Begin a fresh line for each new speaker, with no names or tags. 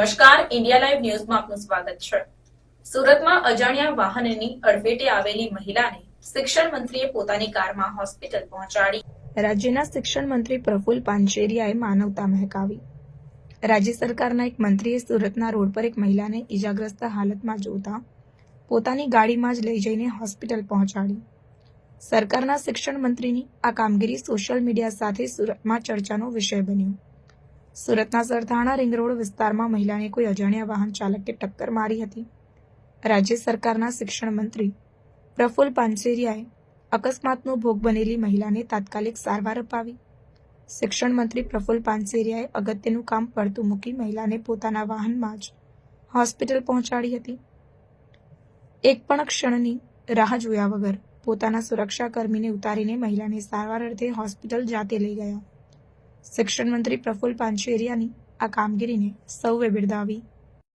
નમસ્કાર, India live ન્યૂઝમાં આપનું સ્વાગત છે. સુરતમાં અજાણ્યા વાહનની અડફેટે આવેલી મહિલાને શિક્ષણ મંત્રીએ પોતાની કારમાં હોસ્પિટલ પહોંચાડી.
રાજ્યના શિક્ષણ મંત્રી પ્રફુલ પાંચેરિયાએ માનવતા મહેકાવી. રાજ્ય સરકારના એક મંત્રીએ સુરતના રોડ પર એક મહિલાને ઈજાગ્રસ્ત હાલતમાં જોતા પોતાની ગાડીમાં જ લઈ જઈને હોસ્પિટલ પહોંચાડી. સરકારના શિક્ષણ મંત્રીની આ કામગીરી સોશિયલ મીડિયા સાથે સુરતમાં ચર્ચાનો વિષય બન્યો. સુરતના સરથાણા રિંગ રોડ વિસ્તારમાં મહિલાને કોઈ અજાણ્યા વાહન ચાલકે ટક્કર મારી હતી. રાજ્ય સરકારના શિક્ષણ મંત્રી પ્રફુલ પાનસેરિયાએ અકસ્માતનો ભોગ બનેલી મહિલાને તાત્કાલિક સારવાર અપાવી. શિક્ષણ મંત્રી પ્રફુલ પાનસેરિયાએ અગત્યનું કામ પડતું મૂકી મહિલાને પોતાના વાહનમાં જ હોસ્પિટલ પહોંચાડી હતી. એક પણ ક્ષણની રાહ જોયા વગર પોતાના સુરક્ષાકર્મીને ઉતારીને મહિલાને સારવાર અર્થે હોસ્પિટલ જાતે લઈ ગયા. શિક્ષણ મંત્રી પ્રફુલ પાંચેરિયાની આ કામગીરીને સૌએ બિરદાવી.